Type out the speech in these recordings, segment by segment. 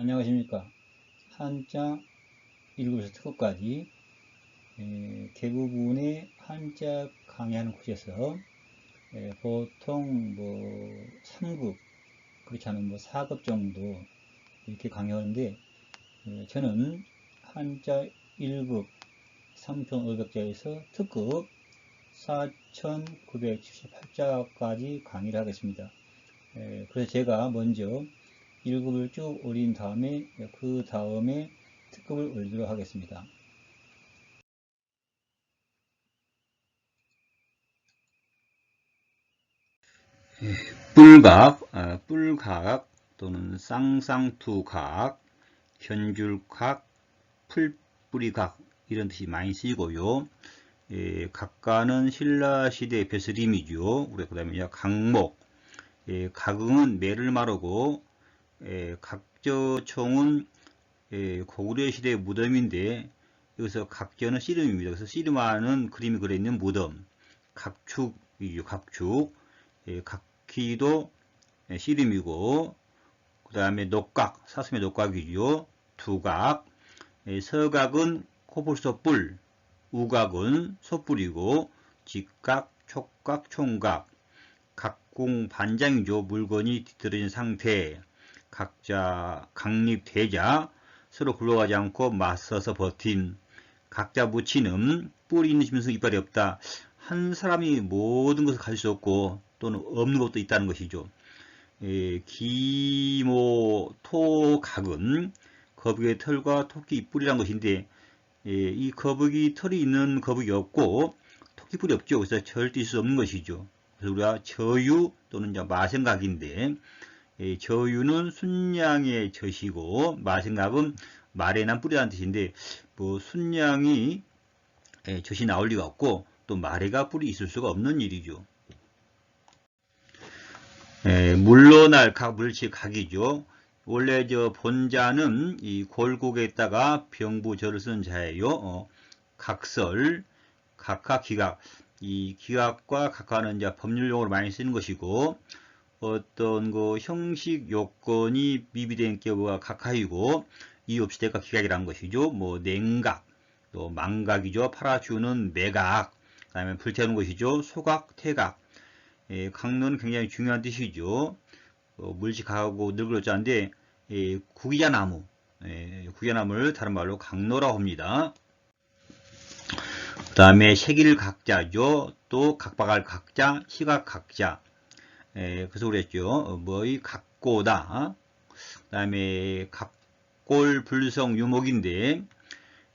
안녕하십니까. 한자 1급에서 특급까지 대부분의 한자 강의하는 곳에서 에, 보통 뭐 3급 그렇지 않으면 뭐 4급 정도 이렇게 강의하는데 에, 저는 한자 1급 3,500자에서 특급 4,978자까지 강의를 하겠습니다. 에, 그래서 제가 먼저 1급을 쭉 올린 다음에 그 다음에 특급을 올리도록 하겠습니다. 뿔각, 아, 뿔각 또는 쌍쌍투각, 현줄각, 풀뿌리각 이런 뜻이 많이 쓰이고요. 예, 각가는 신라시대 배스림이죠. 그 다음에 각목, 예, 각은 매를 마르고 예, 각저총은 예, 고구려 시대 무덤인데 여기서 각저는 씨름입니다. 그래서 씨름하는 그림이 그려있는 무덤, 각축이죠. 각축, 예, 각기도 예, 씨름이고 그 다음에 녹각, 사슴의 녹각이죠. 두각, 예, 서각은 코뿔소뿔, 우각은 소뿔이고 직각, 촉각, 총각, 각궁 반장이죠. 물건이 뒤떨어진 상태. 각자 강립되자 서로 굴러가지 않고 맞서서 버틴 각자 묻히는 뿌리 있는 짐승 이빨이 없다. 한 사람이 모든 것을 가질 수 없고 또는 없는 것도 있다는 것이죠. 예, 기모 토각은 거북이의 털과 토끼 이뿔이란 것인데 예, 이 거북이 털이 있는 거북이 없고 토끼 뿔이 없죠. 그래서 절대 있을 수 없는 것이죠. 그래서 우리가 저유 또는 마생각인데 예, 저유는 순양의 젖이고 마생각은 말에 난 뿌리라는 뜻인데 뭐 순양이 예, 젖이 나올 리가 없고 또 말에가 뿔이 있을 수가 없는 일이죠. 예, 물러날 각 물치 각이죠. 원래 저 본자는 이 골국에다가 병부절을 쓴 자예요. 어, 각설, 각하, 기각. 이 기각과 각하는 법률용어로 많이 쓰는 것이고 어떤 그 형식 요건이 미비된 경우가 각하이고 이유 없이 대가 기각이라는 것이죠. 뭐 냉각, 또 망각이죠. 팔아주는 매각, 그 다음에 불태우는 것이죠. 소각, 태각. 예, 강론은 굉장히 중요한 뜻이죠. 어, 물직하고 늙을자인데 예, 구기자나무, 예, 구기자나무를 다른 말로 강로라고 합니다. 그 다음에 색일 각자죠. 또 각박할 각자, 시각 각자. 예, 그래서 그랬죠. 어, 뭐의 각고다. 그 다음에 각골 불성 유목인데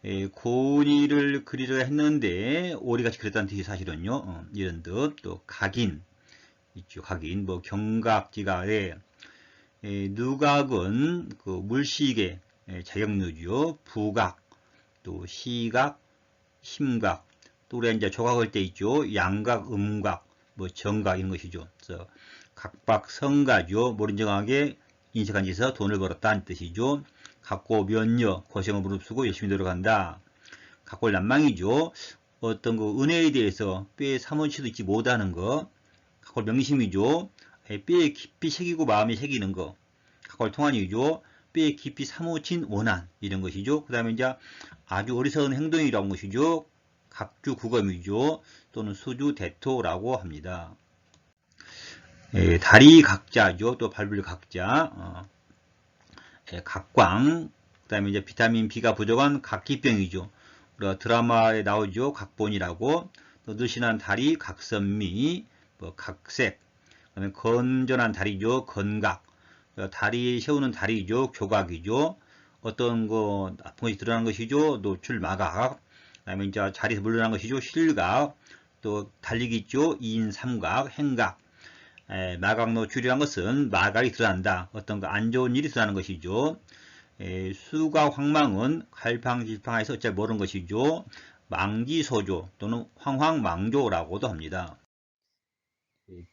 예, 고니를 그리려 했는데 오리같이 그랬다는 뜻이 사실은요. 어, 이런 뜻. 또 각인 있죠. 각인 뭐 경각지가에 예, 누각은 그 물시계 예, 자격누죠. 부각 또 시각 심각 또 우리가 이제 조각할 때 있죠. 양각 음각 뭐 정각 이런 것이죠. 그래서 각박 성가죠. 모른정하게 인식한 짓에서 돈을 벌었다는 뜻이죠. 각고 면녀 고생을 무릅쓰고 열심히 들어간다. 각골 난망이죠. 어떤 그 은혜에 대해서 뼈에 사무치도 있지 못하는 거. 각골 명심이죠. 뼈에 깊이 새기고 마음에 새기는 거. 각골 통한이죠. 뼈에 깊이 사무친 원한 이런 것이죠. 그 다음에 이제 아주 어리석은 행동이라는 것이죠. 각주 구검이죠. 또는 수주 대토라고 합니다. 예, 다리 각자죠. 또 발불 각자. 어, 예, 각광. 그 다음에 이제 비타민 B가 부족한 각기병이죠. 우리가 드라마에 나오죠. 각본이라고. 또 느신한 다리, 각선미, 뭐 각색. 그 다음에 건전한 다리죠. 건각. 다리 세우는 다리죠. 교각이죠. 어떤 거 나쁜 것이 드러나는 것이죠. 노출 마각. 그 다음에 이제 자리에서 물러난 것이죠. 실각. 또 달리기 있죠. 이인 삼각, 행각. 에, 마각 노출이란 것은 마각이 드러난다. 어떤 안 좋은 일이 드러나는 것이죠. 에, 수가 황망은 갈팡질팡해서 어차피 모르는 것이죠. 망지소조 또는 황황망조라고도 합니다.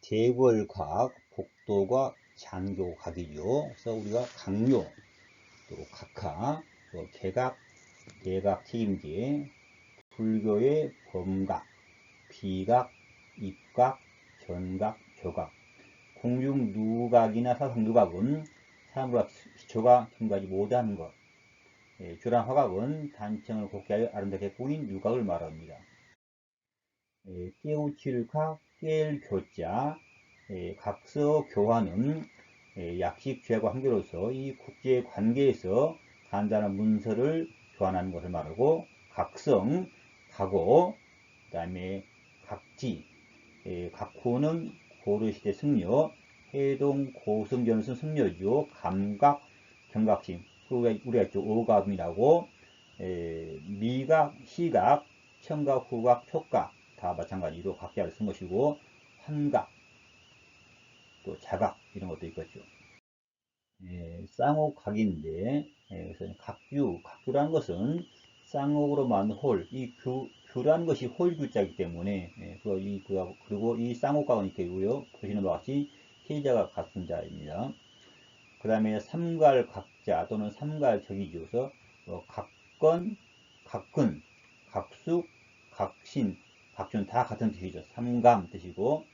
대궐각, 복도가 장교각이죠. 그래서 우리가 강요, 또 각하, 또 개각, 대각 튀김기, 불교의 범각, 비각, 입각, 전각, 교각, 공중 누각이나 사상 누각은 사람과 시초가 통과하지 못하는 것. 예, 주란 화각은 단청을 곱게 하여 아름답게 꾸인 유각을 말합니다. 예, 깨우칠 각, 깰 교자, 예, 각서 교화는 예, 약식 죄과 한계로서 이 국제 관계에서 간단한 문서를 교환하는 것을 말하고 각성, 각오, 그 다음에 각지, 예, 각후는 고려시대 승려, 해동 쓴 승려죠. 감각, 경각심, 우리가, 우리가 죠 오감이라고 에, 미각, 시각, 청각, 후각, 촉각 다 마찬가지로 각자를 쓴 것이고 환각, 또 자각 이런 것도 있겠죠. 예, 쌍옥각인데 예, 각규, 각규라는 것은 쌍옥으로 만든 홀, 이 규, 규라는 것이 홀 규자이기 때문에 예, 그, 이, 그, 그리고 이 쌍옥각은 이렇게 있고요. 보시는 바와 같이 해자가 같은 자입니다. 그 다음에 삼갈 각자 또는 삼갈 적이죠. 그래서 어, 각건, 각근, 각숙, 각신, 각준 다 같은 뜻이죠. 삼감 뜻이고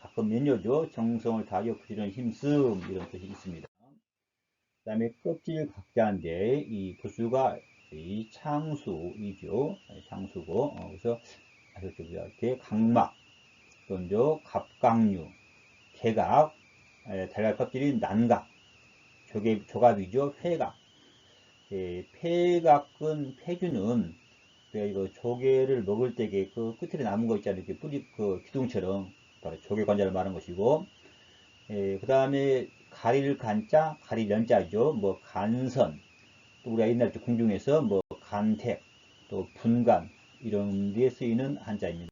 가끔 면요죠. 정성을 다하여 부지런 힘쓰음 이런 뜻이 있습니다. 그 다음에 껍질 각자인데 이 부수가 이 창수이죠. 창수고 어, 그래서 아셨죠? 이렇게 각막 또는 갑각류, 개각, 달걀 껍질이 난각, 조개, 조갑이죠. 회각. 예, 폐각은 폐주는 이거 조개를 먹을 때에 그 끝에 남은 거 있잖아요. 이렇게 뿌리 그 기둥처럼 바로 조개 관자를 말하는 것이고 예, 그 다음에 가릴 간자, 가릴 연자죠. 뭐 간선, 또 우리가 옛날 궁중에서 뭐 간택, 또 분간 이런 데 쓰이는 한자입니다.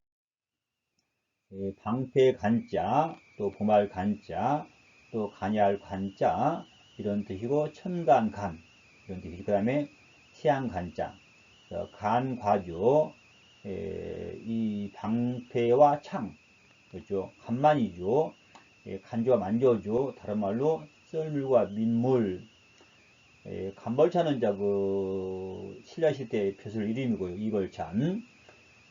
예, 방패 간자, 또 보말 간자, 또 간야할 간자 이런 뜻이고 천간 간 이런 뜻이고 그 다음에 태양 간자 간과죠. 예, 이 방패와 창 그렇죠. 간만이죠. 예, 간조와 만조죠. 다른 말로 썰물과 민물 예, 간벌차는 자 그 신라실 때 표술 이름이고요. 이벌찬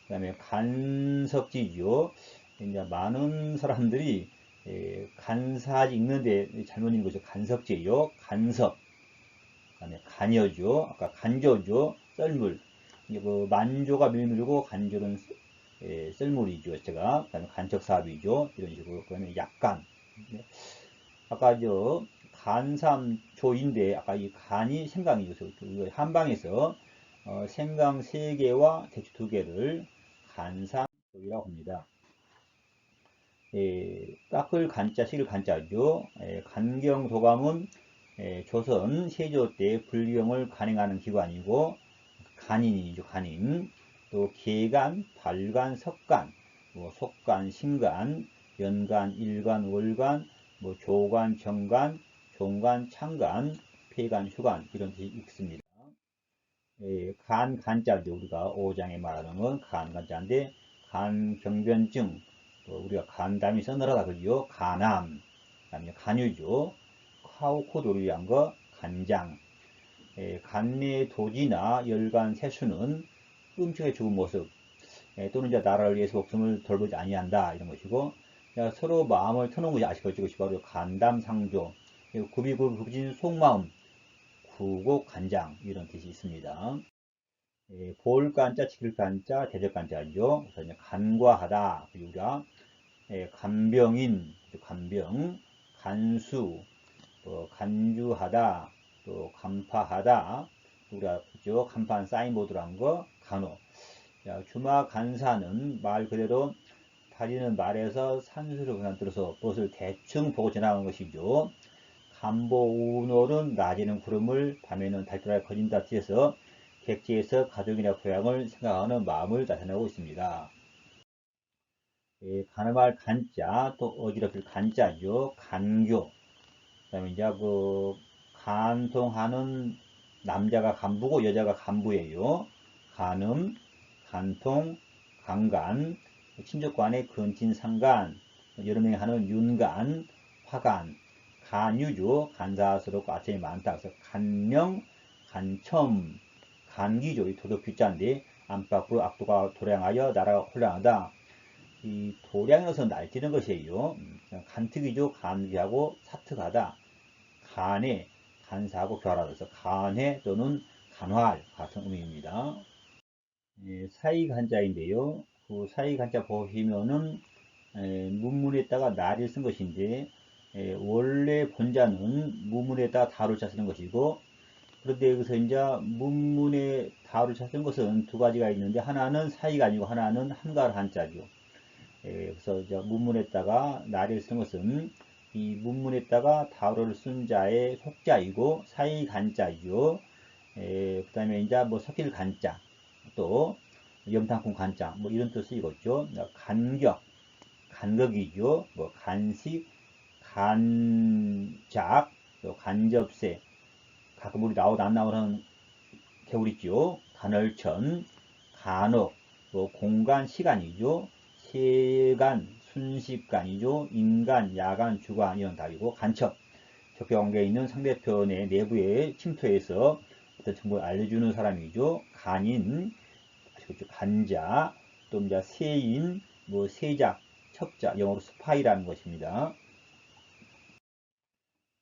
그 다음에 간석지죠. 이제 많은 사람들이 예, 간사지 읽는데 잘못 읽은 거죠. 간석지요. 간석 그 다음에 간여죠. 아까 간조죠. 썰물. 그 만조가 밀물이고 간조는 예, 썰물이죠. 제가 그 다음에 간척사업이죠. 이런 식으로 그 다음에 약간. 네. 아까 저 간삼조인데 아까 이 간이 생강이죠. 그 한방에서 어, 생강 3개와 대추 2개를 간삼조이라고 합니다. 예, 깎을 간자, 식을 간자죠. 예, 간경도감은 예, 조선 세조 때 불경을 간행하는 기관이고 간인이죠. 간인. 또 계간, 발간, 석간, 뭐 속간, 신간, 연간, 일간, 월간, 뭐 조간, 정간, 종간, 창간, 폐간, 휴간 이런 뜻이 있습니다. 예, 간, 간자죠. 우리가 5장에 말하는 건 간, 간자인데 간, 경변증, 또 우리가 간담이 서늘하다 그러죠. 간암, 그다음에 간유죠. 카우코도를 위한 거 간장. 예, 간내 도지나 열간 세수는 끔찍하게 죽은 모습 예, 또는 이제 나라를 위해서 목숨을 돌보지 아니한다 이런 것이고 서로 마음을 터놓은 것이 아시겠죠? 그것이 바로 간담상조 예, 구비구비진 속마음 구고 간장 이런 뜻이 있습니다. 예, 볼간자, 치길간자, 대적간자죠. 그래서 간과하다 우리가 예, 간병인, 간병, 간수, 또 간주하다, 또 간파하다, 우리가 그죠? 간판 사인보드란 거, 간호. 자, 주마 간사는 말 그대로 다리는 말에서 산수를 그냥 들어서 무엇을 대충 보고 지나가는 것이죠. 간보 우놀은 낮에는 구름을 밤에는 달달하게 거진다 뜻에서 객지에서 가족이나 고향을 생각하는 마음을 나타내고 있습니다. 예, 가늠할 간자, 또 어지럽힐 간자죠. 간교. 그 다음에 이제 그 간통하는 남자가 간부고 여자가 간부예요. 간음, 간통, 간간, 친족간의 근친상간, 여러 명이 하는 윤간, 화간, 간유죠. 간사스럽고 아침이 많다. 그래서 간명, 간첨, 간기죠. 이 도덕 규자인데 안팎으로 악도가 도량하여 나라가 혼란하다. 이 도량에서 날뛰는 것이에요. 음, 간특이죠. 간기하고 사특하다. 간에 간사하고 교활하다. 간회 또는 간활 같은 의미입니다. 예, 사이 간자인데요. 그 사이 간자 보시면은 에, 문문에다가 나를 쓴 것인데 에, 원래 본자는 문문에다가 다를 자 쓰는 것이고 그런데 여기서 이제 문문에 다를 자쓴 것은 두 가지가 있는데 하나는 사이가 아니고 하나는 한가를 한자죠. 에, 그래서 이제 문문에다가 나를 쓴 것은 이 문문에다가 다를 쓴 자의 속자이고 사이 간자이죠. 그 다음에 이제 뭐 섞일 간자 또 염탕콩 간자 뭐 이런 뜻이겠죠. 간격 간격이죠. 뭐 간식 간작 또 간접세 가끔 우리 나오다 안 나오는 개울 있죠. 간헐천 간혹 뭐 공간 시간이죠. 시간 순식간이죠. 인간 야간 주간 이런 답이고 간첩 적격 관계에 있는 상대편의 내부에 침투해서 어떤 정보를 알려주는 사람이죠. 간인 그렇죠. 간자, 또 이제 세인, 뭐 세작, 척자, 영어로 스파이라는 것입니다.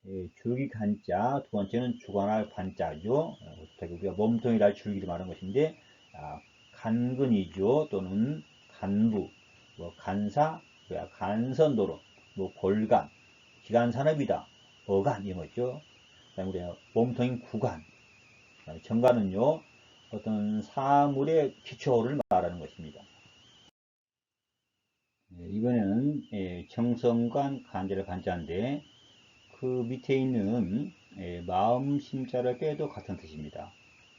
예, 줄기 간자, 두 번째는 주관할 관자죠. 어, 우리가 몸통이랄 줄기를 말하는 것인데, 아, 간근이죠. 또는 간부, 뭐 간사, 간선도로, 뭐 골간, 기간산업이다, 어간 이런 거죠. 그다음에 우리가 몸통인 구간, 정관은요 어떤 사물의 기초를 말하는 것입니다. 네, 이번에는 예, 정성관 간제를 간자인데 그 밑에 있는 예, 마음 심자를 빼도 같은 뜻입니다.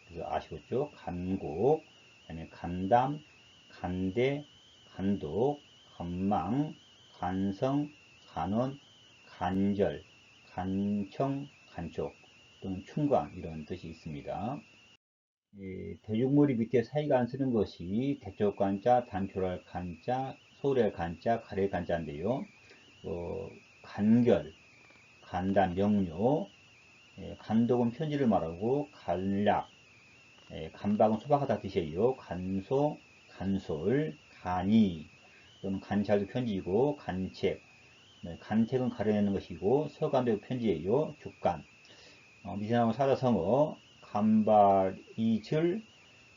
그래서 아시겠죠? 간곡, 그다음에 간담, 간대, 간독, 간망, 간성, 간원, 간절, 간청, 간촉 또는 충관 이런 뜻이 있습니다. 대중머리 밑에 사이가 안 쓰는 것이 대쪽간자, 단표랄 간자, 소랄 간자, 가래 간자인데요. 어, 간결, 간단, 명료, 예, 간독은 편지를 말하고 간략, 예, 간박은 소박하다 뜻이에요. 간소, 간솔, 간이 또는 간찰도 편지이고 간책, 네, 간책은 가려내는 것이고 서간도 편지예요. 죽간, 어, 미세나무 사자성어, 간발이즐,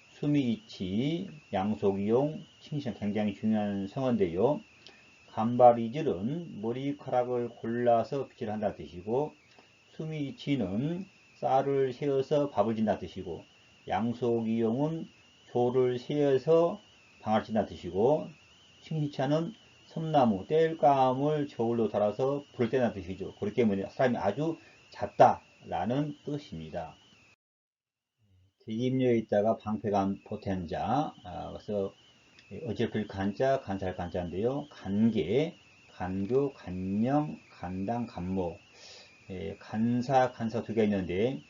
수미이치, 양속이용, 칭신 굉장히 중요한 성어인데요. 간발이즐은 머리카락을 골라서 빗질 한다는 뜻이고 수미이치는 쌀을 세어서 밥을 진다는 뜻이고 양속이용은 조를 세어서 방아를 친다는 뜻이고 칭시차는 섬나무, 땔감을 저울로 달아서 불을 떼는 뜻이죠. 그렇기 때문에 사람이 아주 잦다라는 뜻입니다. 대입료에 있다가 방패간 포텐자, 아, 그래서 어질플 간자, 간살 간자인데요. 간계, 간교, 간령, 간당, 간모. 예, 간사, 간사 두 개 있는데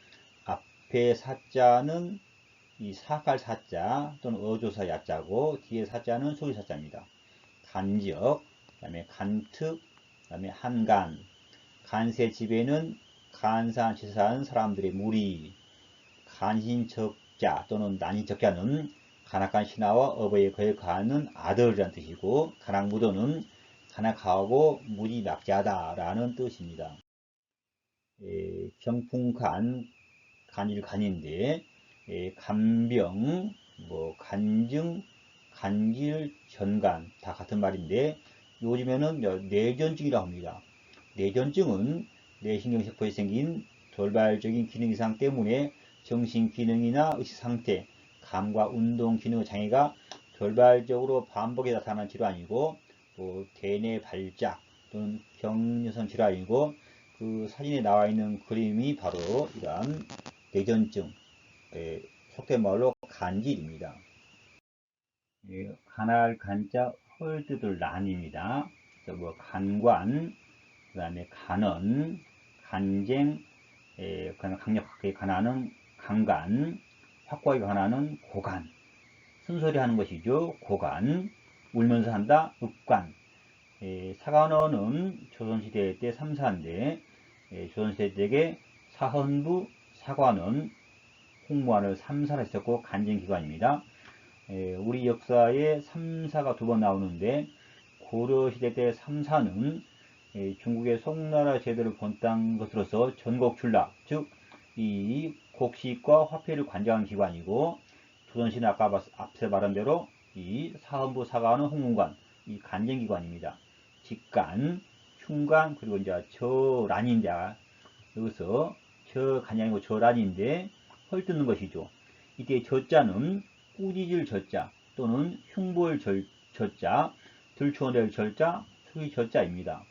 앞에 사자는 이 사갈 사자 또는 어조사 야자고 뒤에 사자는 소리 사자입니다. 간적, 그 다음에 간특, 그 다음에 한간, 간세 집에는 간사한 치사한 사람들의 무리, 간신적자 또는 난인적자는 간악한 신하와 어버이에 거역하는 아들이라는 뜻이고 간악무도는 간악하고 무지낙자다라는 뜻입니다. 에, 경풍간 간일간인데 에, 간병, 뭐 간증, 간질, 전간 다 같은 말인데 요즘에는 뇌전증이라고 합니다. 뇌전증은 뇌신경세포에 생긴 돌발적인 기능 이상 때문에 정신 기능이나 의식 상태, 감과 운동 기능 장애가 돌발적으로 반복해 나타나는 질환이고 또 대뇌 발작 또는 경련성 질환이고 그 사진에 나와 있는 그림이 바로 이러한 뇌전증 속된 말로 간질입니다. 간할 간자 헐뜯을 난입니다. 뭐 간관, 그 다음에 간언, 간쟁, 에, 강력하게 간하는 강간, 확고하게 간하는 고간, 순소리 하는 것이죠. 고간, 울면서 한다, 읍간. 에, 사관어는 조선시대 때 3사인데 조선시대 때에 사헌부, 사관원, 홍무안을 3사를 했었고 간쟁기관입니다. 우리 역사에 3사가 두 번 나오는데 고려시대 때 3사는 중국의 송나라 제도를 본딴 것으로서 전국 출납, 즉 이 곡식과 화폐를 관장하는 기관이고 조선시는 아까 봤- 앞서 말한 대로 이 사헌부 사관은 홍문관 이 간쟁기관입니다. 직간, 흉간 그리고 이제 저란인데 여기서 저 간장이고 저란인데 헐뜯는 것이죠. 이때 저자는 꾸짖을 저자 또는 흉볼 절, 저자, 들추어낼 절자, 수의 저자입니다.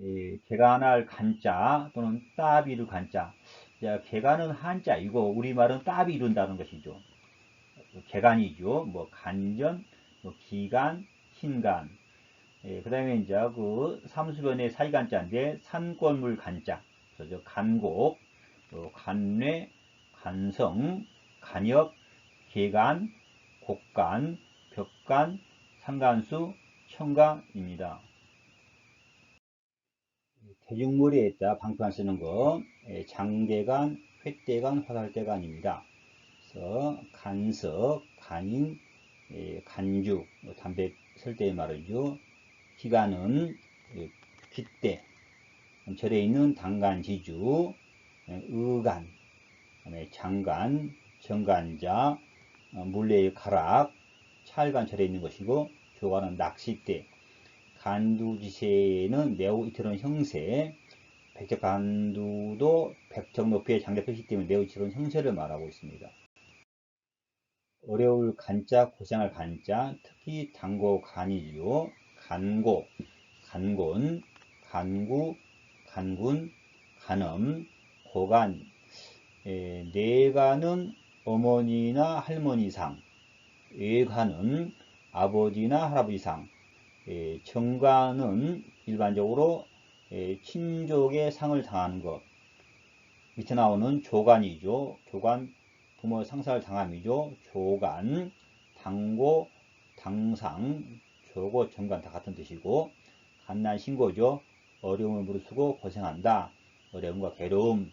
예, 개간할 간자 또는 따비를 간자. 자, 개간은 한자이고 우리말은 따비 이룬다는 것이죠. 개간이죠. 뭐 간전, 뭐 기간, 신간. 예, 그 다음에 이제 그 삼수변의 사이간자인데 산골물 간자. 그래서 간곡, 또 간뇌, 간성, 간역, 개간, 곡간, 벽간, 상간수, 청간입니다. 대중머리에다 방패만 쓰는 거 예, 장대간, 횟대간, 화살대간입니다. 그래서 간석, 간인, 예, 간주, 뭐 담배 설때 말이죠. 기간은 예, 깃대, 절에 있는 당간 지주, 예, 의간, 장간, 정간자, 어, 물레의 가락, 찰간 절에 있는 것이고 교관은 낚싯대, 간두지세는 이태로운 형세, 백적 간두도 백적 높이의 장대 표시 때문에 이태로운 형세를 말하고 있습니다. 어려울 간자, 고생할 간자, 특히 단고 간이지요. 간고, 간곤, 간구, 간군, 간엄, 고간, 에, 내가는 어머니나 할머니상, 외가는 아버지나 할아버지상, 에, 정가는 일반적으로 에, 친족의 상을 당하는 것. 밑에 나오는 조간이죠. 조간 부모 상사를 당함이죠. 조간, 당고, 당상, 조고, 정간 다 같은 뜻이고 간난 신고죠. 어려움을 무릅쓰고 고생한다. 어려움과 괴로움,